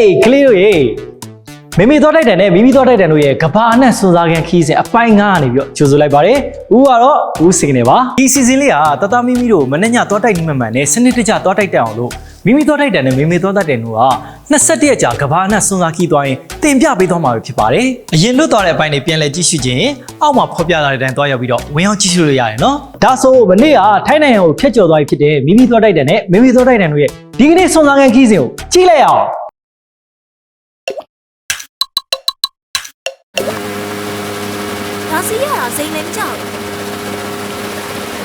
းကလေးတို့ရေမိမိသွားတိုက်တယ်နဲ့မိမိသွားတိုက်တယ်တို့ရဲ့ကဘာနဲ့စွန်စားကန်ခီးစဉ်အပိုင်း9ကနေပြီးတော့ကြိုဆိုလိုက်ပါတယ်။ဦးကတော့ဦးစိကနေပါ။ဒီစီစဉ်လေးကတတမိမိတို့မနေ့ညသွားတိုက်နေမှမှန်နဲ့စနစ်တကျသွားတိုက်တက်အောင်လို့မိမိသွားတိုက်တယ်နဲ့မိမိသွားတိုက်တယ်တို့က21ရက်ကြာကဘာနဲ့စွန်စားခီးသွားရင်တင်ပြပေးသွားမှာဖြစ်ပါတယ်။အရင်လွတ်သွားတဲ့အပိုင်းတွေပြန်လည်ကြည့်ရှုခြင်းအောက်မှာဖော်ပြလာတဲ့အတိုင်းသွားရောက်ပြီးတော့ဝင်ရောက်ကြည့်ရှုလို့ရတယ်နော်။ဒါဆိုမနေ့ကထိုင်းနိုင်ငံကိုဖျက်ကျော်သွားပြီဖြစ်တဲ့မိမိသွားတိုက်တယ်နဲ့မိမိသွားတိုက်တယ်တို့ရဲ့ဒီကနေ့စွန်စားကန်ခီးစဉ်ကိုကြည့်လိုက်အောင် ဒါစီရတာစိမ့်လည်းမကြောက်ဘူး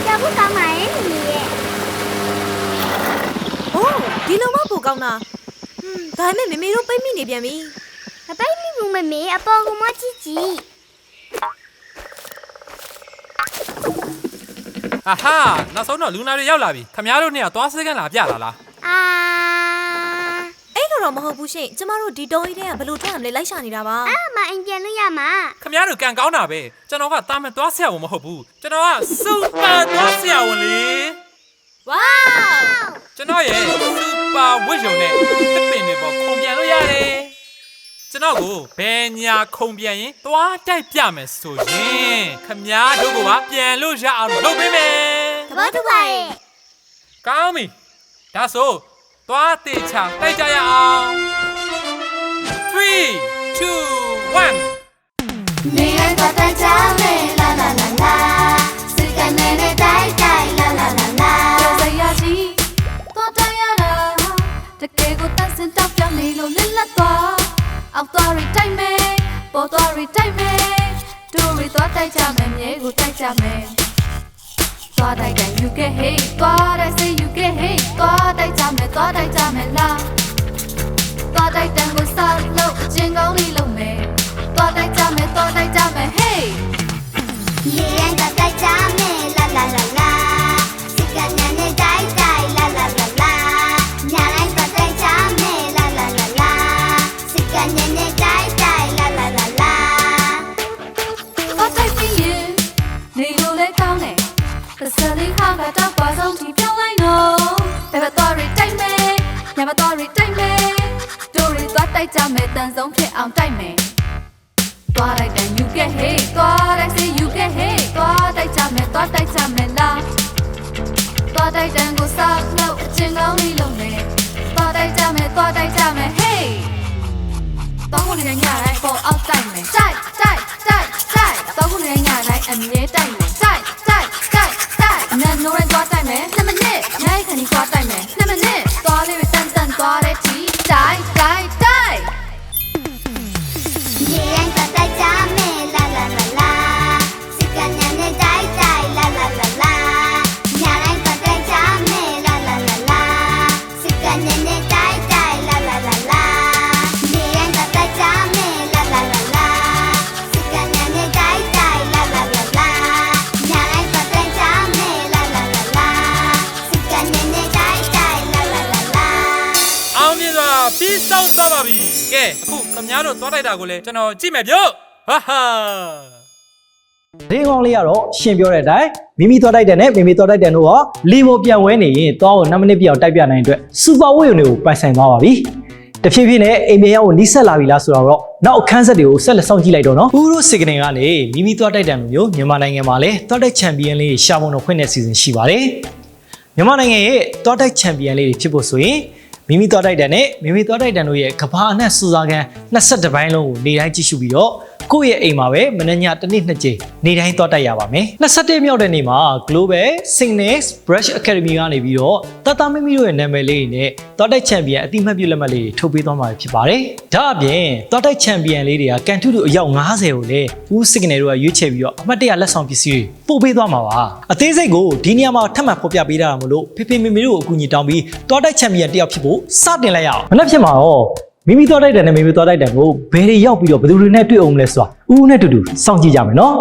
ကြောက်ဖို့ကောင်းပါရဲ့ညီရဲ့။အိုးဒီလိုမှပိုကောင်းတာ။ဟွန်းဒါပေမဲ့မေမေတို့ပိတ်မိနေပြန်ပြီမပိုက်မိဘူးမမေအပေါ်ကမချီချီဟာဟာနောက်ဆုံးတော့လူနာတွေရောက်လာပြီခမားတို့နဲ့ကသွားစကန်လာပြလာလား လိုတော့မဟုတ်ဘူးရှင်။ကျမတို့ဒီတောကြီးထဲကဘလို့ထွက်ရမလဲလိုက်ရှာနေတာပါအာမအင်ပြန်လို့ရမှာခမားတို့ကန်ကောင်းတာပဲကျွန်တော်ကတာမန်သွားဆရာဝန်မဟုတ်ဘူးကျွန်တော်ကစူပါသွားဆရာဝန်လေ။ဝါးကျွန်တော်ရဲ့စူပါဝစ်ရုံနဲ့တစ်ပင်တွေပေါ်ခုံပြန်လို့ရတယ်ကျွန်တော်ကိုဘယ်ညာခုံပြန်ရင်သွားတိုက်ပြမယ်ဆိုရင်ခမားတို့ကပါပြန်လို့ရအောင်လုပ်ပေးမယ်သဘောတူပါရဲ့ကောင်းပြီဒါဆို သွားတေချာတိုက်ကြရအောင်3 2 1နေရတော့တိုင်ချမယ်လာလာလာလာစိတ်ကနေနဲ့တိုက်တိုက်လာလာလာလာပြောစရာကြီးတော့တိုင်းရတာတကယ်ကိုတန်းစင်တောက်ပြောင်းနေလို့လစ်လက်သွားအောက်သွားရီတိုက်မယ်ပေါ်သွားရီတိုက်မယ်ဒူရီ သွားတိုက်ကြမယ်မြေကိုတိုက်ကြမယ်သွားတိုက်တယ် you get hate သွားတိုက် say you get hate သွားတိုက်ကြမယ်သွားတိုက်ကြမယ်လားသွားတိုက်တယ်ကိုစားလို့အချင်းကောင်းလေးလုံးမယ်သွားတိုက်ကြမယ်သွားတိုက်ကြမယ် hey နေ ခါကတော့ပါဆုံးဒီပြောင်းလိုက်တော့ဘယ်ဘက်သွားရီတိုက်မယ်ညဘက်သွားရီတိုက်မယ်ဒိုရီသွားတိုက်ကြမယ်တန်ဆုံးဖြစ်အောင်တိုက်မယ်သွားတိုက်တယ် you get hate သွားတိုက်စေ you get hate သွားတိုက်ကြမယ်သွားတိုက်ကြမယ်လားသွားတိုက်တယ်ကိုစားလို့အချင်းကောင်းလေးလုံးမယ်သွားတိုက်ကြမယ်သွားတိုက်ကြမယ် hey တောင်းဝင်ညတိုင်းပေါ်အောက်တိုက်မယ်တိုက်တိုက်တိုက်တိုက်တောင်းဝင်ညတိုင်းအမြဲတိုက်မယ် ပြီးဆုံးသွားပါပြီကဲအခုခမားတို့သွားတိုက်တာကိုလည်းကျွန်တော်ကြည့်မယ်ပြုတ်ဟာဟာဒင်းကောင်းလေးကတော့ရှင်ပြောတဲ့အတိုင်းမိမိသွားတိုက်တယ်နဲ့မိမိသွားတိုက်တယ်တို့ကလီမိုပြန်ဝဲနေရင်သွားကို2မိနစ်ပြအောင်တိုက်ပြနိုင်တဲ့အတွက်စူပါဝေးရုံတွေကိုပိုင်ဆိုင်သွားပါပြီတဖြည်းဖြည်းနဲ့အိမ်မြေရောက်ကိုနီးစက်လာပြီလားဆိုတော့နောက်အခန်းဆက်တွေကိုဆက်လက်စောင့်ကြည့်လိုက်တော့နော်ဦးတို့စစ်ကနေကနေမိမိသွားတိုက်တယ်လိုမျိုးမြန်မာနိုင်ငံမှာလည်းသွားတိုက်ချန်ပီယံလေးရှာဖို့တော့ဖွင့်တဲ့စီစဉ်ရှိပါတယ်မြန်မာနိုင်ငံရဲ့သွားတိုက်ချန်ပီယံလေးတွေဖြစ်ဖို့ဆိုရင် မိမိသွားတိုက်တယ်နဲ့မိမိသွားတိုက်တယ်တို့ရဲ့ကဘာအနှံ့စူစာကန်22ဘိုင်းလုံးကိုနေတိုင်းကြည့်ရှုပြီးတော့ကိုယ့်ရဲ့အိမ်မှာပဲမနေ့ညတစ်နေ့နှစ်ကြိမ်နေတိုင်းသွားတိုက်ရပါမယ်21မြောက်တဲ့နေ့မှာ Global Signex Brush Academy ကနေပြီးတော့တတမိမိတို့ရဲ့နာမည်လေးတွေနဲ့သွားတိုက်ချန်ပီယံအတိမတ်ပြုလက်မှတ်လေးတွေထုတ်ပေးသွားမှာဖြစ်ပါတယ်ဒါအပြင်သွားတိုက်ချန်ပီယံလေးတွေကကန်ထုတို့အယောက်90ကိုလည်းဦး Signal တို့ကရွေးချယ်ပြီးတော့အမှတ်တရလက်ဆောင်ပစ္စည်းတွေပို့ပေးသွားမှာပါအသေးစိတ်ကိုဒီနေရာမှာထပ်မံဖော်ပြပေးတာမလို့ဖေဖေမေမေတို့ကိုအကူအညီတောင်းပြီးသွားတိုက်ချန်ပီယံတယောက်ဖြစ်ဖို့စတင်လိုက်ရအောင်မနေ့ဖြစ်မှာတော့မိမိသွားတိုက်တယ်နဲ့မိမိသွားတိုက်တယ်ကိုဘယ်တွေရောက်ပြီးတော့ဘယ်သူတွေနဲ့တွေ့အောင်မလဲဆိုတာဦးဦးနဲ့တူတူစောင့်ကြည့်ကြမယ်နော်